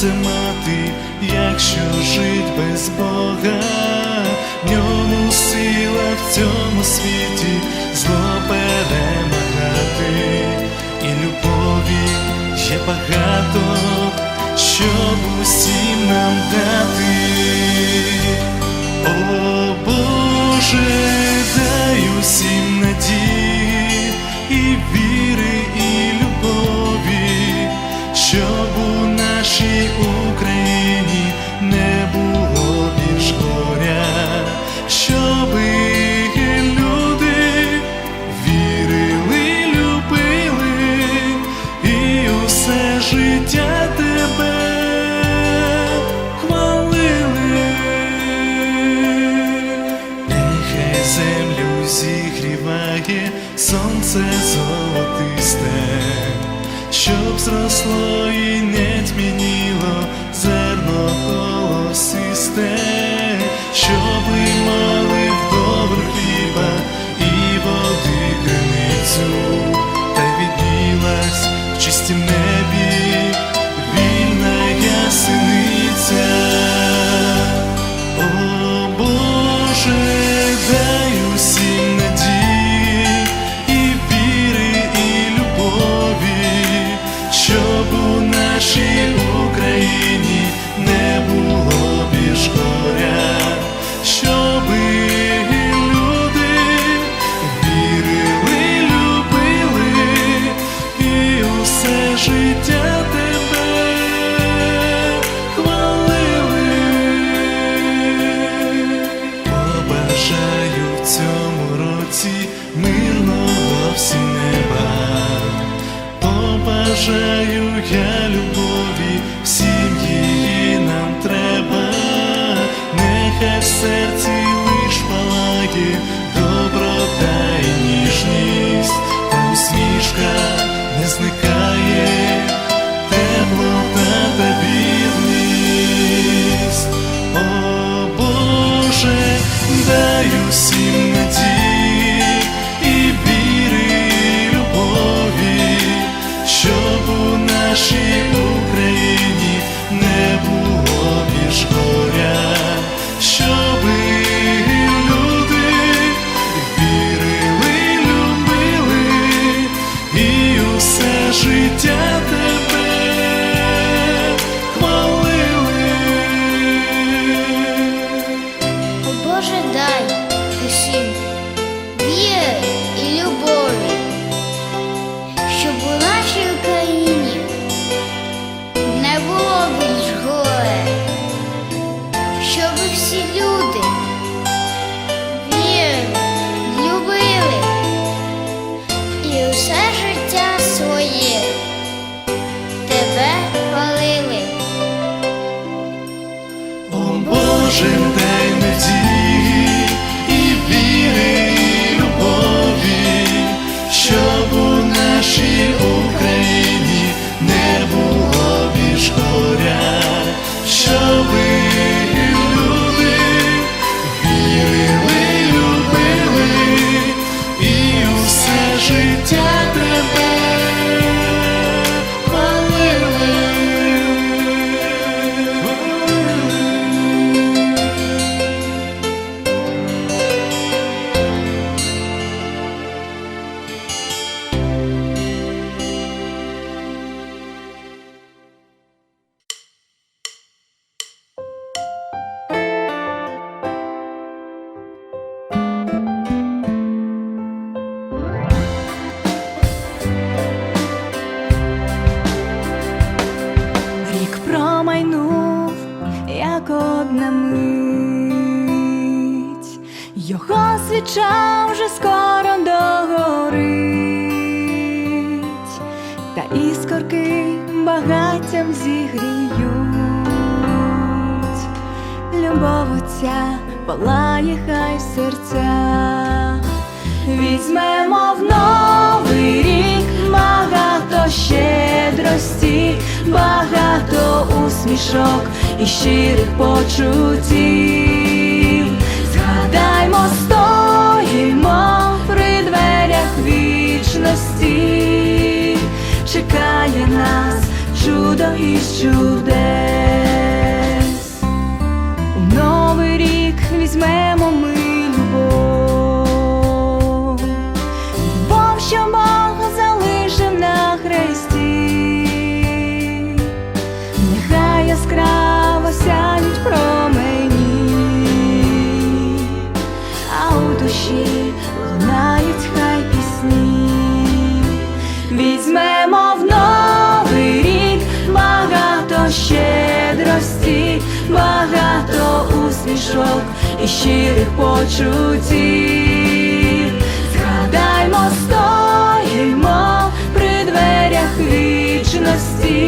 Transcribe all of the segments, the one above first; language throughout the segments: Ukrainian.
це мати, якщо жить без Бога, в ньому сила в цьому світі зло перемагати, і любові є багато, щоб усім нам дати, О Боже, дай усім надії і віри, і любові. нашій Україні не було більш горя, щоби люди вірили, любили і усе життя тебе хвалили, нехай землю зігріває, сонце золотисте, щоб зросло. свіча вже скоро догорить, та іскорки багаттям зігріють, любов оця палає хай серця, візьмемо в новий рік багато щедрості, багато усмішок і щирих почуттів. Даймо сто чудо із чудес. У новий рік візьмемо ми любов, любов, що залишив на хресті, нехай яскраво сяють промені, а у душі багато усмішок і щирих почуттів. Згадаймо, стоїмо при дверях вічності,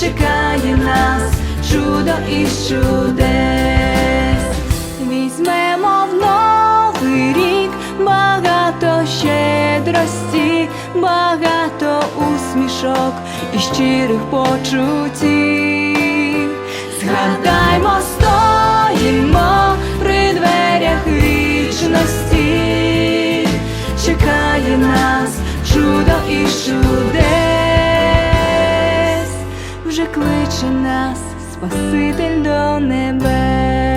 чекає нас чудо із чудес. Візьмемо в новий рік багато щедрості, багато усмішок і щирих почуттів. Згадаймо, стоїмо при дверях вічності, чекає нас чудо і чудес, вже кличе нас Спаситель до небес.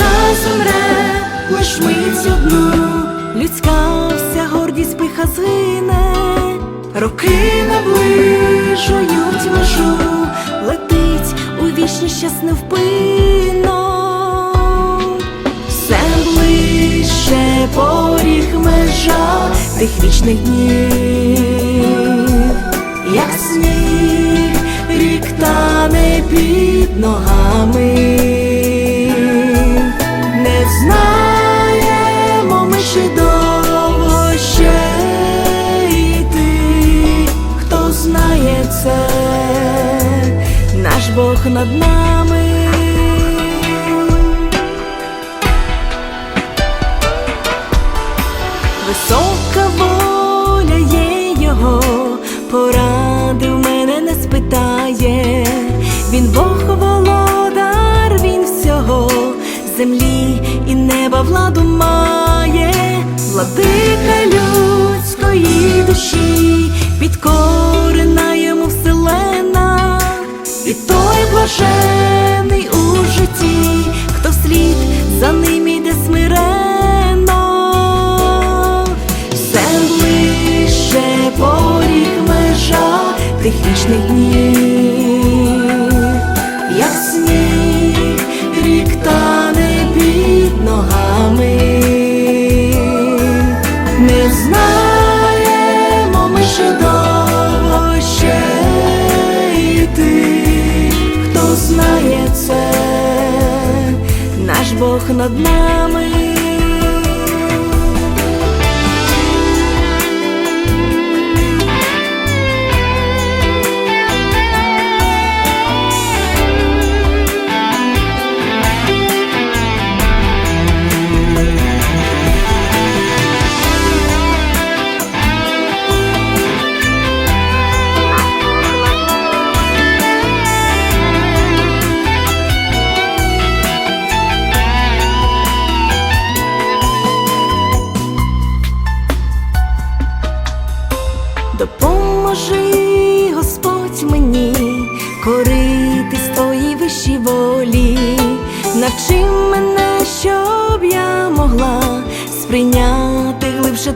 Душа замре, лиш мить одну, людська вся гордість пиха згине, роки наближують межу, летить у вічність щас невпинно. Все ближче поріг межа тих вічних днів, як сніг, рік тане під ногами, Бог над нами. Висока воля є його, поради в мене не спитає. Він Бог володар, він всього, землі і неба владу має, владика людської душі, вселена, і той блажений у житті, хто вслід за ним іде смиренно, все ближче поріг межа тих вічних днів, над нами.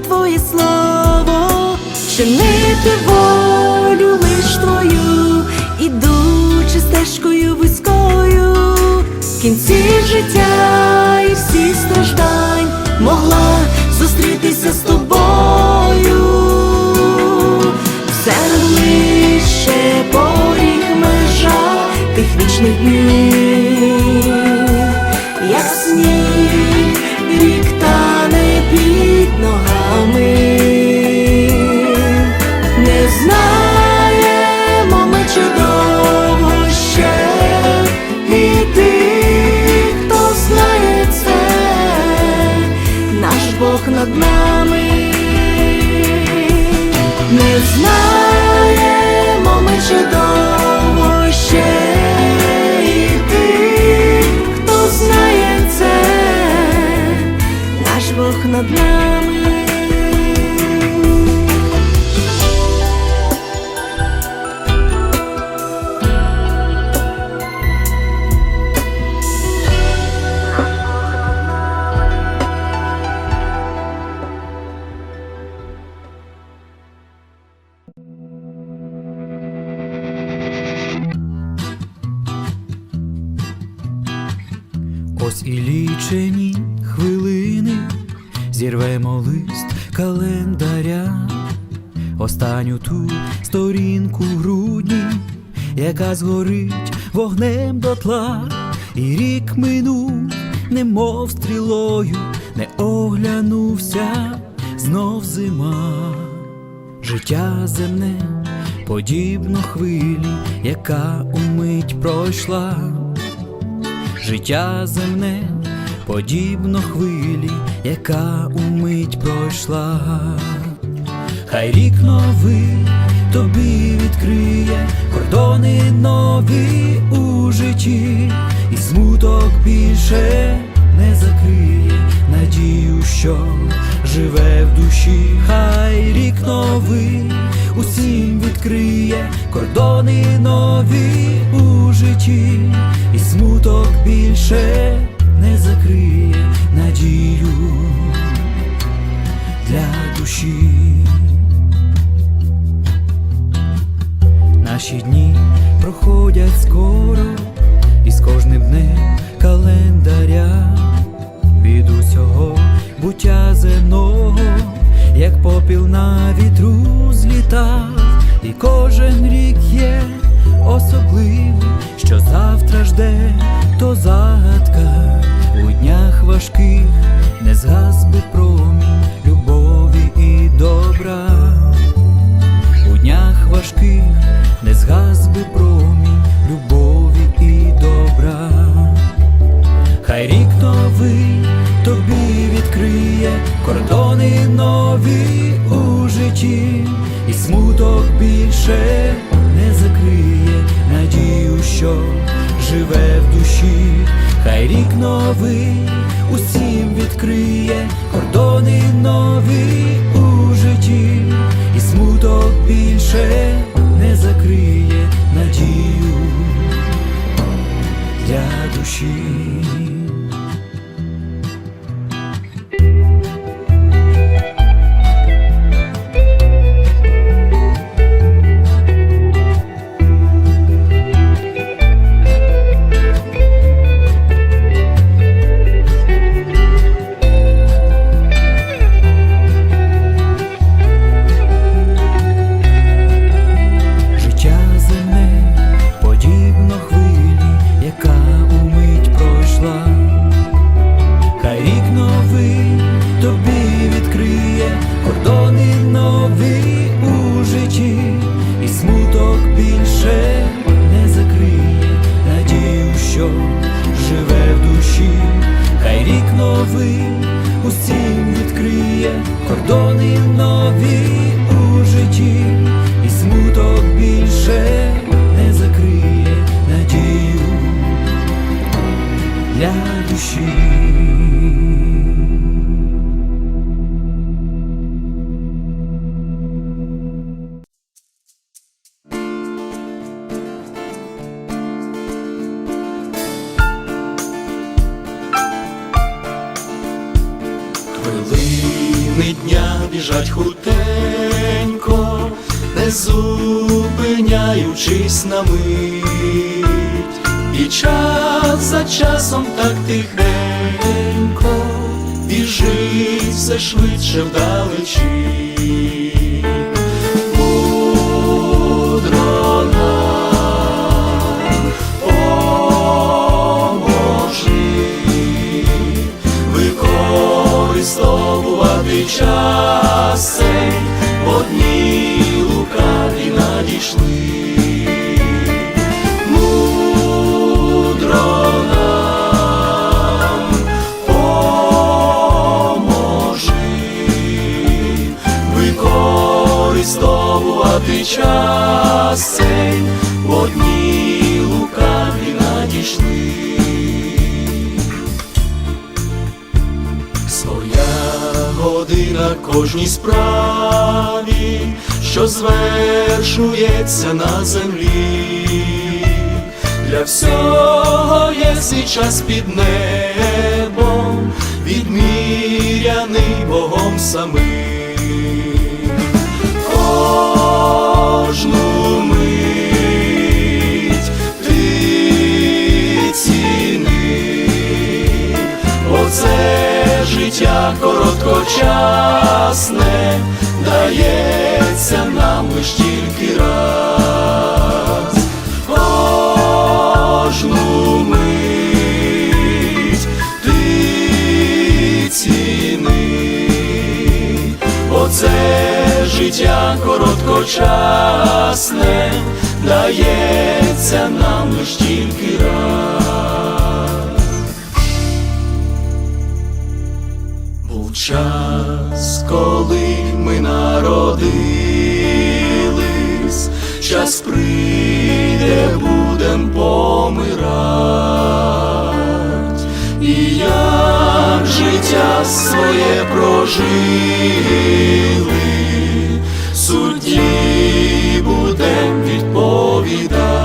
Твоє слово, чинити волю лиш твою, ідучи стежкою вузькою, в кінці життя і всіх страждань могла зустрітися з тобою. над нами. Останню ту сторінку в грудні, яка згорить вогнем дотла, і рік минув, немов стрілою, не оглянувся, знов зима. Життя земне подібно хвилі, яка умить пройшла. Життя земне подібно хвилі, яка умить пройшла. Хай рік новий тобі відкриє кордони нові у житті, і смуток більше не закриє надію, що живе в душі. Хай рік новий усім відкриє кордони нові у житті, і смуток більше не закриє надію для душі. Наші дні проходять скоро, і з кожним днем календаря. Від усього буття земного, як попіл на вітру злітав, і кожен рік є особливий, що завтра жде, то загадка у днях важких. Не згас би промінь любові і добра. У днях важких промінь любові і добра. Хай рік новий тобі відкриє кордони нові у житті, і смуток більше не закриє надію, що живе в душі. Хай рік новий усім відкриє кордони нові у житті, і смуток більше не закриє для новий усім відкриє кордони Дня біжать хутенько, не зупиняючись на мить, і час за часом так тихенько біжить все швидше вдалечі. Час цей, бо дні лукаві надійшли. Мудро нам поможи використовувати час кожній справі, що звершується на землі. Для всього є свій час під небом, відміряний Богом самим. Кожну короткочасне, дається нам лиш тільки раз. Кожну мить ти ціни, бо це життя короткочасне, дається нам лиш тільки раз. Час, коли ми народились, час прийде, будем помирать, і як життя своє прожили, судді будем відповідати.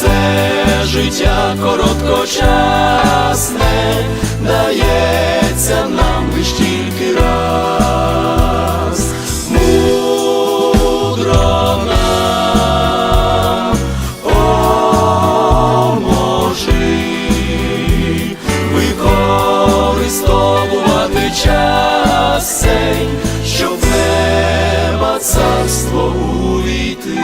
Це життя короткочасне, дається нам лиш тільки раз. Мудро нам поможи використовувати час цей, щоб в неба царство увійти.